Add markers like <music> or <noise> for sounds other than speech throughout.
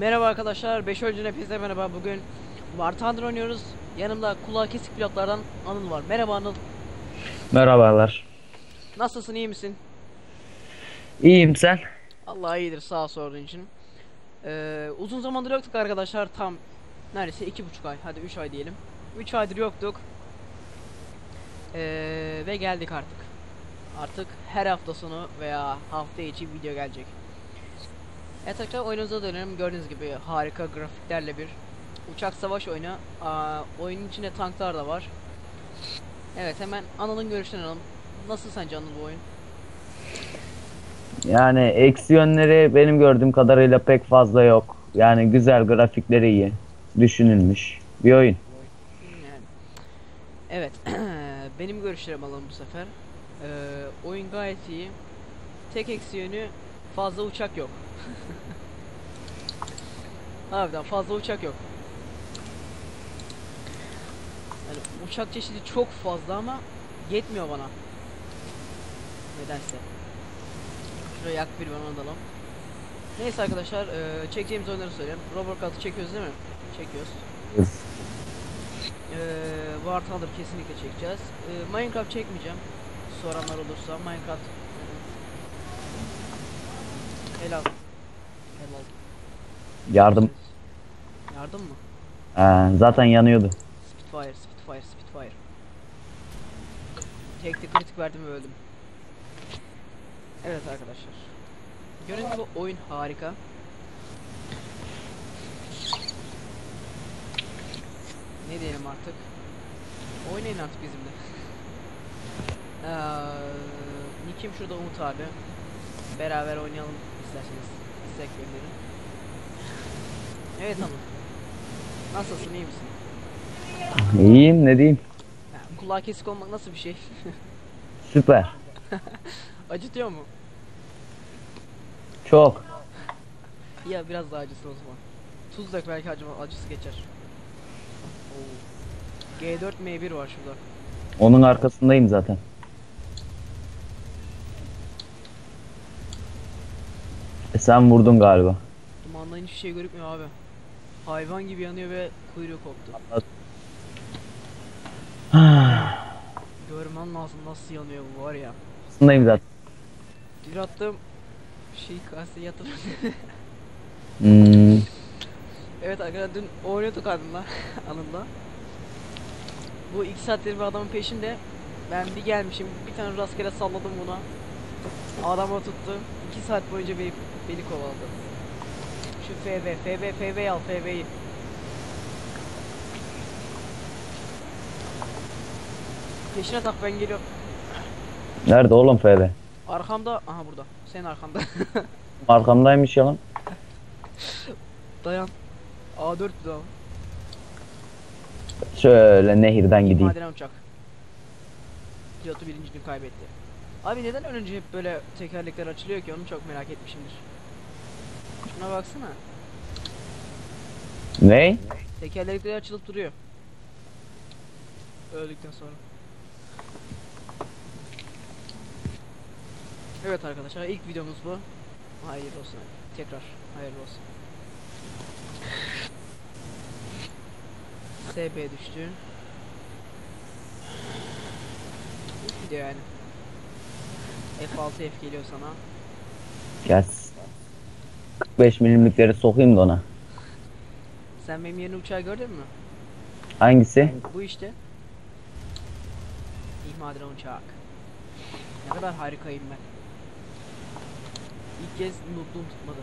Merhaba arkadaşlar, 5 önceden hepinize merhaba. Bugün War Thunder oynuyoruz. Yanımda kulağı kesik pilotlardan Anıl var. Merhaba Anıl. Merhabalar. Nasılsın, iyi misin? İyiyim sen? Allah iyidir, sağ sorduğun için. Ee, uzun zamandır yoktuk arkadaşlar. Tam neredeyse iki buçuk ay, hadi 3 ay diyelim. 3 aydır yoktuk. Ee, ve geldik artık. Artık her hafta sonu veya hafta içi video gelecek. Evet arkadaşlar oyunumuza dönelim. Gördüğünüz gibi harika grafiklerle bir uçak savaş oyunu. Aa, oyunun içinde tanklar da var. Evet hemen Anıl'ın görüşlerini alalım. Nasıl sence Anıl bu oyun? Yani eksi yönleri benim gördüğüm kadarıyla pek fazla yok. Yani güzel grafikleri iyi. Düşünülmüş bir oyun. Yani. Evet. <clears throat> Benim görüşlerimi alalım bu sefer. Ee, oyun gayet iyi. Tek eksi yönü fazla uçak yok. <laughs> Harbiden fazla uçak yok. Yani uçak çeşidi çok fazla ama yetmiyor bana. Nedense. Şuraya yak bir bana alalım. Neyse arkadaşlar, eee, çekeceğimiz oyunları söyleyeyim. Robocop'u çekiyoruz değil mi? Çekiyoruz. War Thunder kesinlikle çekeceğiz. Eee, Minecraft çekmeyeceğim. Soranlar olursa Minecraft Helal. Helal. Yardım. Yardım mı? Ee, zaten yanıyordu. Spitfire, Spitfire, Spitfire. Tek tek kritik verdim ve öldüm. Evet arkadaşlar. Gördüğünüz gibi oyun harika. Ne diyelim artık? Oynayın artık bizimle. Eee, Nick'im şurada Umut abi. Beraber oynayalım isterseniz. İstek gönderin. Evet hanım. Nasılsın iyi misin? İyiyim ne diyeyim. Ya, kulağı kesik olmak nasıl bir şey? <laughs> Süper. <laughs> Acıtıyor mu? Çok. Ya biraz daha acısın o zaman. Tuz dök belki acıma, acısı geçer. Oo. G4 M1 var şurada. Onun arkasındayım zaten. E, sen vurdun galiba. Dumandan hiçbir şey görükmüyor abi. Hayvan gibi yanıyor ve kuyruğu koptu. <sighs> Görmen lazım nasıl yanıyor bu var ya. Arkasındayım zaten. Bir attım şey kaseye yatırdım. <laughs> Hmm, evet arkadaşlar dün oynuyorduk adımla <laughs> anımla. Bu iki saattir bir adamın peşinde. Ben bir gelmişim bir tane rastgele salladım buna. Adamı tuttu. İki saat boyunca beni, beni kovaladı. Şu FV, FV, FV'yi al FV'yi. Peşine tak ben geliyorum. nerede oğlum FB? Arkamda, aha burada. Senin arkanda. <laughs> Arkamdaymış yalan. <laughs> Dayan. A4 bir daha. Şöyle nehirden gideyim. Maden uçak. Pilotu birinci gün kaybetti. Abi neden önce hep böyle tekerlekler açılıyor ki onu çok merak etmişimdir. Şuna baksana. Ne? Tekerlekleri açılıp duruyor. Öldükten sonra. Evet arkadaşlar ilk videomuz bu. Hayır olsun. Tekrar hayırlı olsun. SB düştü. Video yani. F6 F geliyor sana. Gel. 45 milimlikleri sokayım da ona. Sen benim yeni uçağı gördün mü? Hangisi? Bu işte. İhmal edilen uçak. Ne kadar harikayım ben. İlk kez nutluğum tutmadı.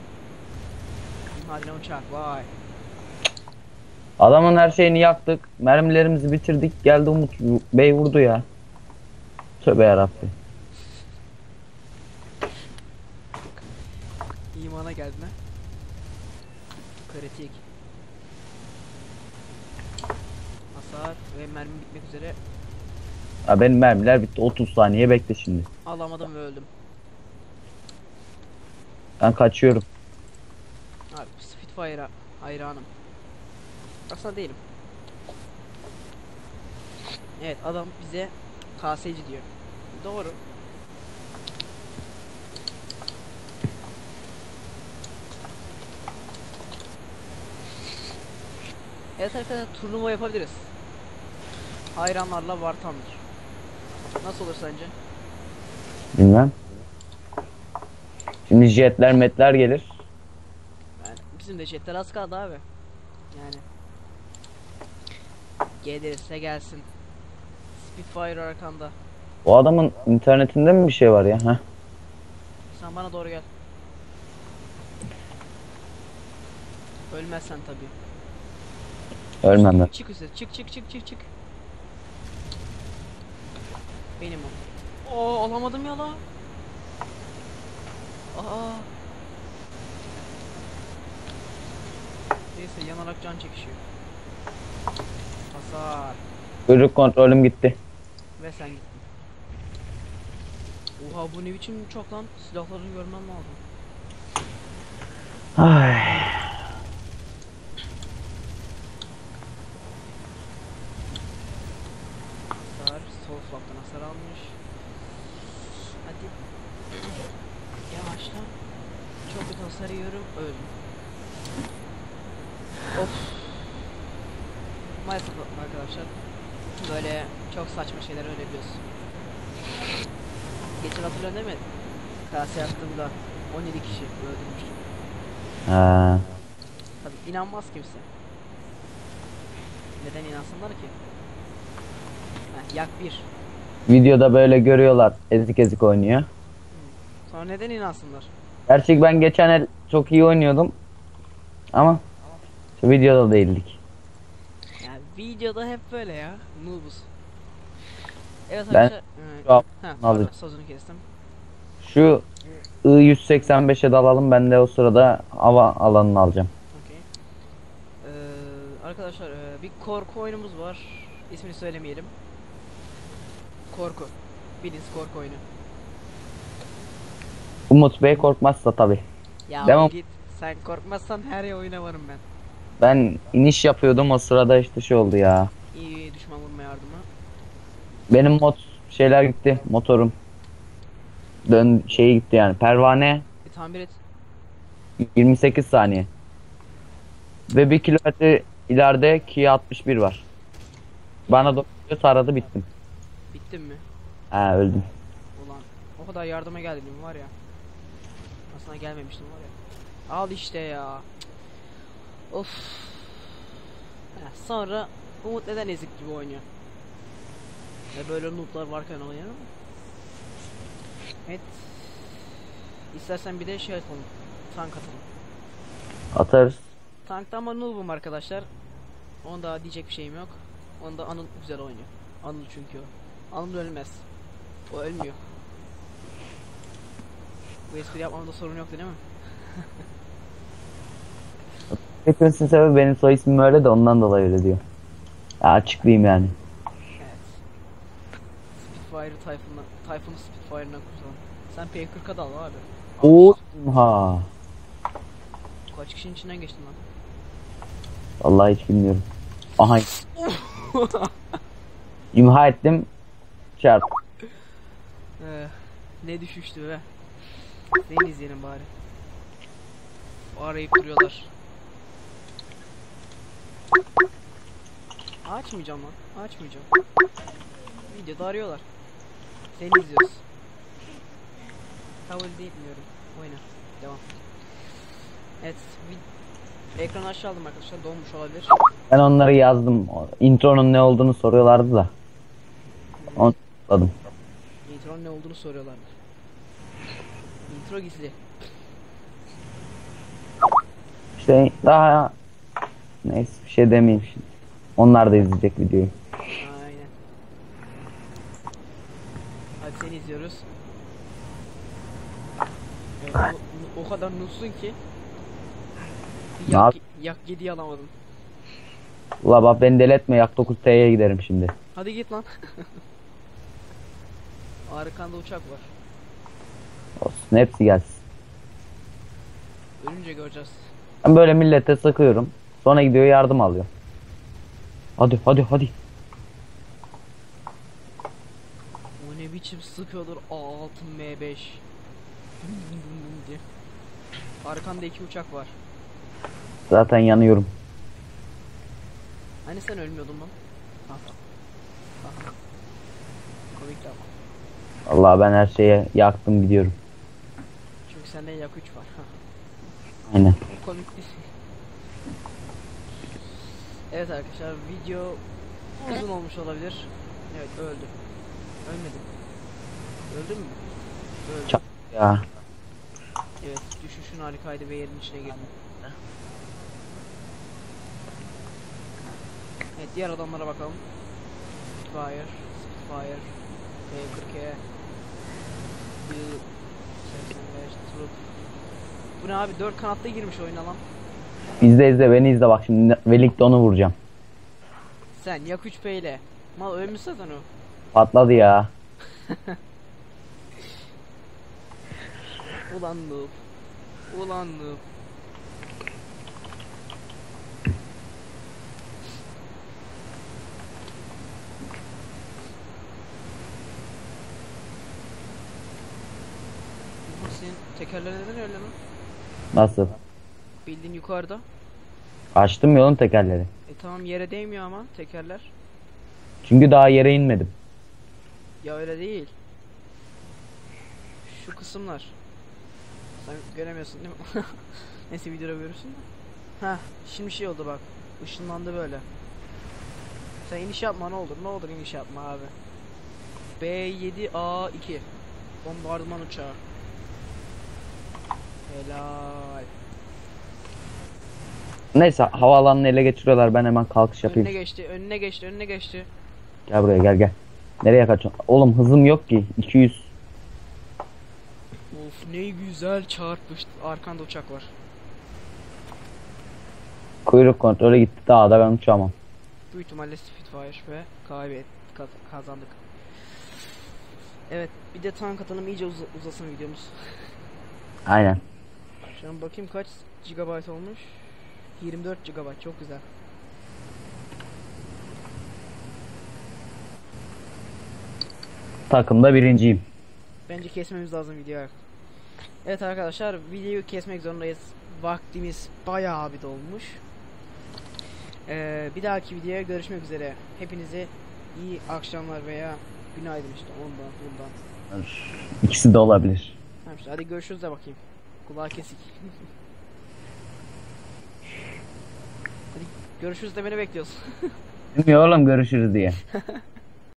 İhmal edilen uçak vay. Adamın her şeyini yaktık. Mermilerimizi bitirdik. Geldi Umut Bey vurdu ya. Tövbe yarabbim. İmana geldin ha. Kritik. Hasar ve mermi bitmek üzere. Ha benim mermiler bitti. 30 saniye bekle şimdi. Alamadım ve öldüm. Ben kaçıyorum. Abi Spitfire'a hayranım. Aslında değilim. Evet adam bize KS'ci diyor. Doğru. Evet arkadaşlar turnuva yapabiliriz. Hayranlarla War Thunder. Nasıl olur sence? Bilmem. Şimdi jetler metler gelir. Yani bizim de jetler az kaldı abi. Yani. Gelirse gelsin. Spitfire arkanda. O adamın internetinde mi bir şey var ya? Heh. Sen bana doğru gel. Ölmezsen tabii. Ölmem ben. Çık üstüne. Çık çık çık çık çık. Benim o. Oo alamadım ya la. Aa. Neyse yanarak can çekişiyor. Hasar. Kuyruk kontrolüm gitti. Ve sen gittin. Oha bu ne biçim çok lan. Silahlarını görmem lazım. Ay. Hasar. Sol flaptan hasar almış. Hadi. Yavaşla. Çok kötü hasar yiyorum. Öldüm. Of. Maalesef arkadaşlar. Böyle çok saçma şeyler ölebiliyoruz. Geçen hatırlıyor değil mi? Kase yaptığımda 17 kişi öldürmüştüm. Ha. Tabii inanmaz kimse. Neden inansınlar ki? Heh, yak bir. Videoda böyle görüyorlar. Ezik ezik oynuyor. Sonra neden inansınlar? Gerçek ben geçen el çok iyi oynuyordum. Ama şu videoda değildik. Yani videoda hep böyle ya. Noobuz. Evet Ben arkadaşlar. şu an Ha, pardon, sözünü kestim. Şu I-185'e dalalım ben de o sırada hava alanını alacağım. Okey. Ee, arkadaşlar e, bir korku oyunumuz var. İsmini söylemeyelim. Korku. Bildiğiniz korku oyunu. Umut Bey korkmazsa tabi. Ya Devam. git. Sen korkmazsan her ya oyuna varım ben. Ben iniş yapıyordum o sırada işte şey oldu ya. İyi düşman vurma yardımı. Benim mod şeyler gitti motorum. Dön şeyi gitti yani pervane Bir tamir et. 28 saniye. Ve 1 kilometre ileride Kia 61 var. Bana dokunuyor aradı bittim. Bittin mi? Ha öldüm. Ulan o kadar yardıma geldim var ya. Aslında gelmemiştim var ya. Al işte ya. Of. Heh, sonra Umut neden ezik gibi oynuyor? Ve böyle nooblar varken oynuyor mu? Evet. İstersen bir de şey atalım. Tank atalım. Atarız. Tankta ama noob'um arkadaşlar. Onda diyecek bir şeyim yok. Onda Anıl güzel oynuyor. Anıl çünkü o. Anıl ölmez. O ölmüyor. Bu espri yapmamda sorun yoktu değil mi? <laughs> Hepinizin sebebi benim soy ismim öyle de ondan dolayı öyle diyor. Ya açıklayayım yani. Evet. Spitfire Typhoon'la Typhoon'u Spitfire'ından kurtulalım. Sen P40'a dal abi. Oha. Kaç kişinin içinden geçtin lan? Vallahi hiç bilmiyorum. Aha. <laughs> İmha ettim. Çarp. Ee, ne düşüştü be. Neyin izleyelim bari. Arayıp duruyorlar. Açmayacağım lan. Açmayacağım. Videoda arıyorlar. Seni izliyoruz. Kabul değil bilmiyorum. Oyna. Devam. Evet. Ekranı aşağı aldım arkadaşlar. Donmuş olabilir. Ben onları yazdım. O Intronun ne olduğunu soruyorlardı da. Onu tıkladım. Intro ne olduğunu soruyorlardı. Intro gizli. İşte daha neyse bir şey demeyeyim şimdi. Onlar da izleyecek videoyu. Aynen. Hadi seni izliyoruz. Evet, o, o kadar nutsun ki yak, yak 7'yi alamadın. Ula bak beni deletme yak 9T'ye giderim şimdi. Hadi git lan. <laughs> Arkanda uçak var. Olsun hepsi gelsin. Ölünce göreceğiz. Ben böyle millete sıkıyorum. Sonra gidiyor yardım alıyor. Hadi hadi hadi. O ne biçim sıkıyordur A6 M5. diye. Arkanda iki uçak var. Zaten yanıyorum. Hani sen ölmüyordun lan? Aha. Aha. Komik ama. Allah ben her şeye yaktım gidiyorum. Çünkü sende yak 3 var. Aynen. Komik bir şey. Evet arkadaşlar video uzun olmuş olabilir. Evet öldü. Ölmedim. Öldün mü? Öldü. Çok- Ya. Evet düşüşün harikaydı ve yerin içine girdim. Evet diğer adamlara bakalım. Spitfire, Spitfire, B40E, Bill 85, Truck. Bu ne abi 4 kanatlı girmiş oyuna lan. İzle izle beni izle bak şimdi Wellington'u vuracağım. Sen yak 3 ile. Mal ölmüş zaten o. Patladı ya. <laughs> Ulan noob. Ulan noob. Bu Senin tekerler neden öyle lan? Nasıl? Bildiğin yukarıda. Açtım yolun tekerleri. E tamam yere değmiyor ama tekerler. Çünkü daha yere inmedim. Ya öyle değil. Şu kısımlar. Sen göremiyorsun değil mi? <laughs> Neyse videoda görürsün. Ha, şimdi şey oldu bak. Işınlandı böyle. Sen iniş yapma ne olur. Ne olur iniş yapma abi. B7A2 Bombardıman uçağı. Helal. Neyse havaalanını ele geçiriyorlar ben hemen kalkış Önüne yapayım. geçti, önüne geçti, önüne geçti. Gel buraya gel gel. Nereye kaçıyorsun? Oğlum hızım yok ki. 200. Of ne güzel çarpmıştı. Arkanda uçak var. Kuyruk kontrolü gitti daha da ben uçamam. Büyük ihtimalle Spitfire ve kaybet kaz- kazandık. Evet, bir de tank atalım iyice uza- uzasın videomuz. Aynen. Şu an bakayım kaç GB olmuş? 24 GB çok güzel. Takımda birinciyim. Bence kesmemiz lazım videoyu. Evet arkadaşlar videoyu kesmek zorundayız. Vaktimiz bayağı bir dolmuş. Ee, bir dahaki videoya görüşmek üzere. Hepinize iyi akşamlar veya günaydın işte ondan bundan. İkisi de olabilir. Tamam işte hadi görüşürüz de bakayım. Kulağı kesik. hadi görüşürüz demeni bekliyoruz. Bilmiyor oğlum görüşürüz diye. <laughs>